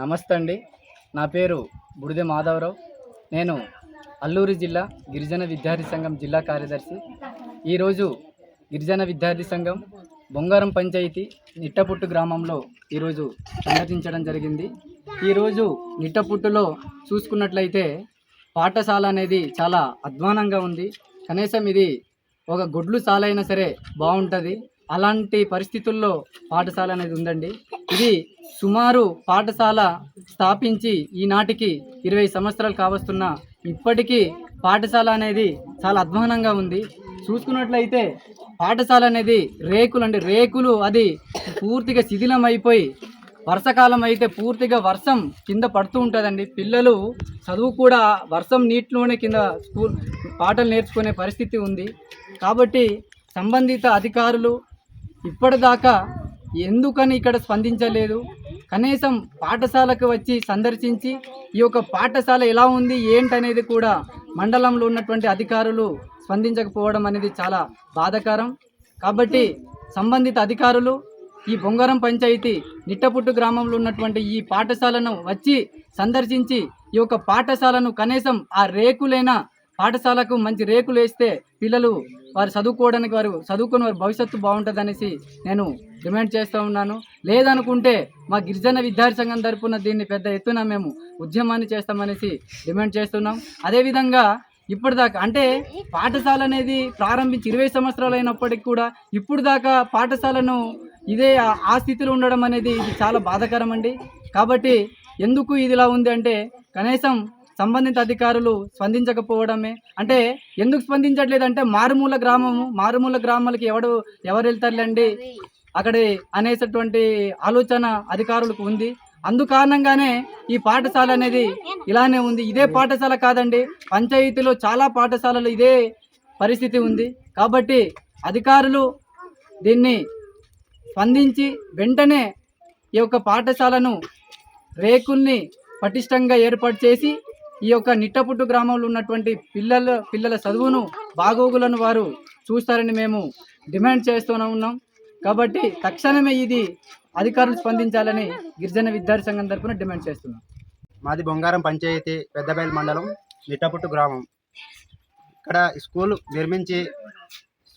నమస్తే అండి. నా పేరు బుడిదె మాధవరావు. నేను అల్లూరి జిల్లా గిరిజన విద్యార్థి సంఘం జిల్లా కార్యదర్శి. ఈరోజు గిరిజన విద్యార్థి సంఘం బొంగారం పంచాయతీ నిట్టపుట్టు గ్రామంలో ఈరోజు సందర్శించడం జరిగింది. ఈరోజు నిట్టపుట్టులో చూసుకున్నట్లయితే పాఠశాల అనేది చాలా అధ్వానంగా ఉంది. కనీసం ఇది ఒక గుడ్లు సాలైనా సరే బాగుంటుంది. అలాంటి పరిస్థితుల్లో పాఠశాల అనేది ఉందండి. ఇది సుమారు పాఠశాల స్థాపించి ఈనాటికి ఇరవై సంవత్సరాలు కావస్తున్న ఇప్పటికీ పాఠశాల అనేది చాలా అధ్వానంగా ఉంది. చూసుకున్నట్లయితే పాఠశాల అనేది రేకులు అండి. రేకులు అది పూర్తిగా శిథిలం అయిపోయి వర్షాకాలం అయితే పూర్తిగా వర్షం కింద పడుతూ ఉంటుందండి. పిల్లలు చదువు కూడా వర్షం నీటిలోనే కింద స్కూల్ పాటలు నేర్చుకునే పరిస్థితి ఉంది. కాబట్టి సంబంధిత అధికారులు ఇప్పటిదాకా ఎందుకని ఇక్కడ స్పందించలేదు? కనీసం పాఠశాలకు వచ్చి సందర్శించి ఈ యొక్క పాఠశాల ఎలా ఉంది ఏంటనేది కూడా మండలంలో ఉన్నటువంటి అధికారులు స్పందించకపోవడం అనేది చాలా బాధాకరం. కాబట్టి సంబంధిత అధికారులు ఈ బొంగారం పంచాయతీ నిట్టపుట్టు గ్రామంలో ఉన్నటువంటి ఈ పాఠశాలను వచ్చి సందర్శించి ఈ యొక్క పాఠశాలను కనీసం ఆ రేకులైన పాఠశాలకు మంచి రేకులు వేస్తే పిల్లలు వారు చదువుకోవడానికి వారు చదువుకుని వారి భవిష్యత్తు బాగుంటుందనేసి నేను డిమాండ్ చేస్తూ ఉన్నాను. లేదనుకుంటే మా గిరిజన విద్యార్థి సంఘం తరపున దీన్ని పెద్ద ఎత్తున మేము ఉద్యమాన్ని చేస్తామనేసి డిమాండ్ చేస్తున్నాం. అదేవిధంగా ఇప్పటిదాకా అంటే పాఠశాల అనేది ప్రారంభించి ఇరవై సంవత్సరాలు అయినప్పటికీ కూడా ఇప్పుడు దాకా పాఠశాలను ఇదే ఆ- ఆ స్థితిలో ఉండడం అనేది ఇది చాలా బాధాకరం అండి కాబట్టి ఎందుకు ఇది ఇలా ఉంది అంటే కనీసం సంబంధిత అధికారులు స్పందించకపోవడమే. అంటే ఎందుకు స్పందించట్లేదు అంటే మారుమూల గ్రామము మారుమూల గ్రామాలకి ఎవడు ఎవరు వెళ్తారులేండి అక్కడ అనేటటువంటి ఆలోచన అధికారులకు ఉంది. అందుకారణంగానే ఈ పాఠశాల అనేది ఇలానే ఉంది. ఇదే పాఠశాల కాదండి పంచాయతీలో చాలా పాఠశాలలు ఇదే పరిస్థితి ఉంది. కాబట్టి అధికారులు దీన్ని స్పందించి వెంటనే ఈ యొక్క పాఠశాలను రేకుల్ని పటిష్టంగా ఏర్పాటు చేసి ఈ యొక్క నిట్టపుట్టు గ్రామంలో ఉన్నటువంటి పిల్లల పిల్లల చదువును బాగోగులను వారు చూస్తారని మేము డిమాండ్ చేస్తూనే ఉన్నాం. కాబట్టి తక్షణమే ఇది అధికారులు స్పందించాలని గిరిజన విద్యార్థి సంఘం తరఫున డిమాండ్ చేస్తున్నాం. మాది బొంగారం పంచాయతీ పెద్దబయలు మండలం నిట్టపుట్టు గ్రామం. ఇక్కడ స్కూల్ నిర్మించి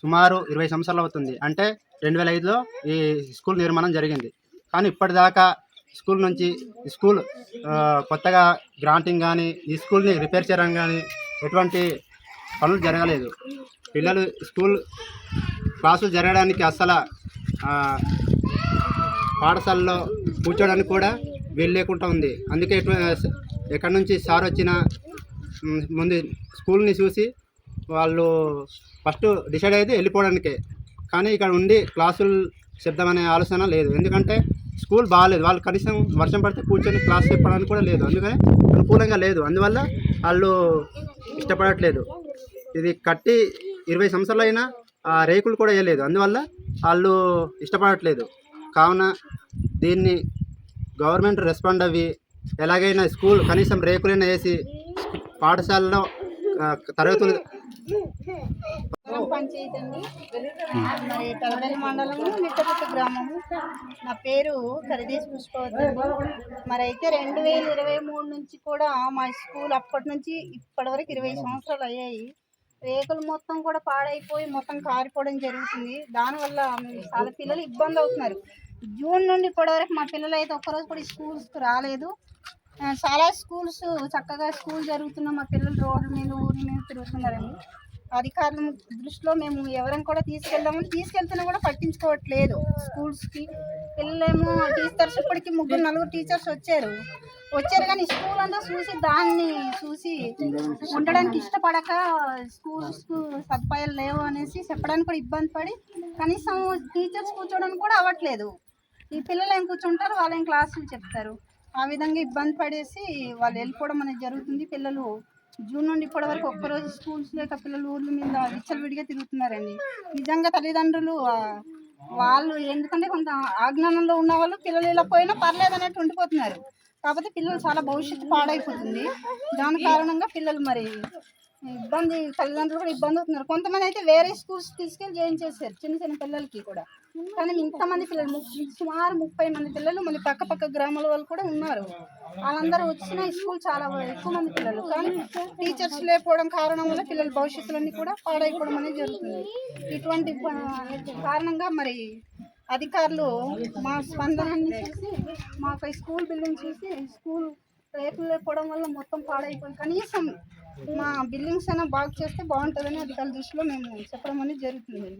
సుమారు ఇరవై సంవత్సరాలు అవుతుంది. అంటే రెండు వేల ఐదులో ఈ స్కూల్ నిర్మాణం జరిగింది. కానీ ఇప్పటిదాకా స్కూల్ నుంచి స్కూల్ కొత్తగా గ్రాంటింగ్ కానీ ఈ స్కూల్ని రిపేర్ చేయడం కానీ ఎటువంటి పనులు జరగలేదు. పిల్లలు స్కూల్ క్లాసులు జరగడానికి అసలు పాఠశాలలో కూర్చోడానికి కూడా వీలు లేకుండా ఉంది. అందుకే ఎక్కడి నుంచి సార్ వచ్చినా ముందు స్కూల్ని చూసి వాళ్ళు ఫస్ట్ డిసైడ్ అయితే వెళ్ళిపోవడానికే. కానీ ఇక్కడ ఉండి క్లాసులు చెప్దామనే ఆలోచన లేదు. ఎందుకంటే స్కూల్ బాగాలేదు. వాళ్ళు కనీసం వర్షం పడితే కూర్చొని క్లాస్ చెప్పడానికి కూడా లేదు. అందుకని అనుకూలంగా లేదు. అందువల్ల వాళ్ళు ఇష్టపడట్లేదు. ఇది కట్టి ఇరవై సంవత్సరాలు అయినా ఆ రేకులు కూడా వేయలేదు. అందువల్ల వాళ్ళు ఇష్టపడట్లేదు. కావున దీన్ని గవర్నమెంట్ రెస్పాండ్ అవ్వి ఎలాగైనా స్కూల్ కనీసం రేకులైనా వేసి పాఠశాలలో తరగతులు పంచాయతీ అండి మరి తలబెల్లి మండలము మిట్టపుట్టు గ్రామము. నా పేరు కరిదేశ్ పుష్పవతి మరి అయితే రెండు వేల ఇరవై మూడు నుంచి కూడా మా స్కూల్ అప్పటి నుంచి ఇప్పటి వరకు ఇరవై సంవత్సరాలు అయ్యాయి. రేకులు మొత్తం కూడా పాడైపోయి మొత్తం కారిపోవడం జరుగుతుంది. దానివల్ల చాలా పిల్లలు ఇబ్బంది అవుతున్నారు. జూన్ నుండి ఇప్పటి వరకు మా పిల్లలు అయితే ఒక్కరోజు కూడా స్కూల్స్కి రాలేదు. చాలా స్కూల్స్ చక్కగా స్కూల్ జరుగుతున్న మా పిల్లలు రోడ్ల మీద ఊరి మీద తిరుగుతున్నారండి. అధికారుల దృష్టిలో మేము ఎవరం కూడా తీసుకెళ్దామని తీసుకెళ్తున్నా కూడా పట్టించుకోవట్లేదు స్కూల్స్కి. పిల్లలేమో టీచర్స్ ఇప్పటికి ముగ్గురు నలుగురు టీచర్స్ వచ్చారు. వచ్చారు కానీ స్కూల్ అంతా చూసి దాన్ని చూసి ఉండడానికి ఇష్టపడక స్కూల్స్ సదుపాయాలు లేవు అనేసి చెప్పడానికి కూడా ఇబ్బంది పడి కనీసం టీచర్స్ కూర్చోడానికి కూడా అవ్వట్లేదు. ఈ పిల్లలు ఏం కూర్చుంటారు? వాళ్ళు ఏం క్లాసులు చెప్తారు? ఆ విధంగా ఇబ్బంది పడేసి వాళ్ళు వెళ్ళిపోవడం అనేది జరుగుతుంది. పిల్లలు జూన్ నుండి ఇప్పటి వరకు ఒక్కరోజు స్కూల్స్ లేక పిల్లలు ఊర్ల మీద విచ్చలవిడిగా తిరుగుతున్నారండి. నిజంగా తల్లిదండ్రులు వాళ్ళు ఎందుకంటే కొంత ఆజ్ఞానంలో ఉన్న వాళ్ళు పిల్లలు ఇలా పోయినా పర్లేదు అన్నట్టు ఉండిపోతున్నారు. కాకపోతే పిల్లలు చాలా భవిష్యత్తు పాడైపోతుంది. దాని కారణంగా పిల్లలు మరి ఇబ్బంది తల్లిదండ్రులు కూడా ఇబ్బంది అవుతున్నారు. కొంతమంది అయితే వేరే స్కూల్స్ తీసుకెళ్ళి జాయిన్ చేశారు చిన్న చిన్న పిల్లలకి కూడా. కానీ ఇంతమంది పిల్లలు సుమారు ముప్పై మంది పిల్లలు మళ్ళీ పక్క పక్క గ్రామాల వాళ్ళు కూడా ఉన్నారు. వాళ్ళందరూ వచ్చిన స్కూల్ చాలా ఎక్కువ మంది పిల్లలు. కానీ టీచర్స్ లేకపోవడం కారణం వల్ల పిల్లల భవిష్యత్తులన్నీ కూడా పాడైపోవడం అనేది జరుగుతుంది. ఇటువంటి కారణంగా మరి అధికారులు మా స్పందనాన్ని చూసి మాకు స్కూల్ బిల్డింగ్ చూసి స్కూల్ రేకులు లేకపోవడం వల్ల మొత్తం పాడైపోయింది కనీసం మా బిల్డింగ్స్ అయినా బాగు చేస్తే బాగుంటుందని అధికారుల దృష్టిలో మేము చెప్పడం అనేది జరుగుతుంది.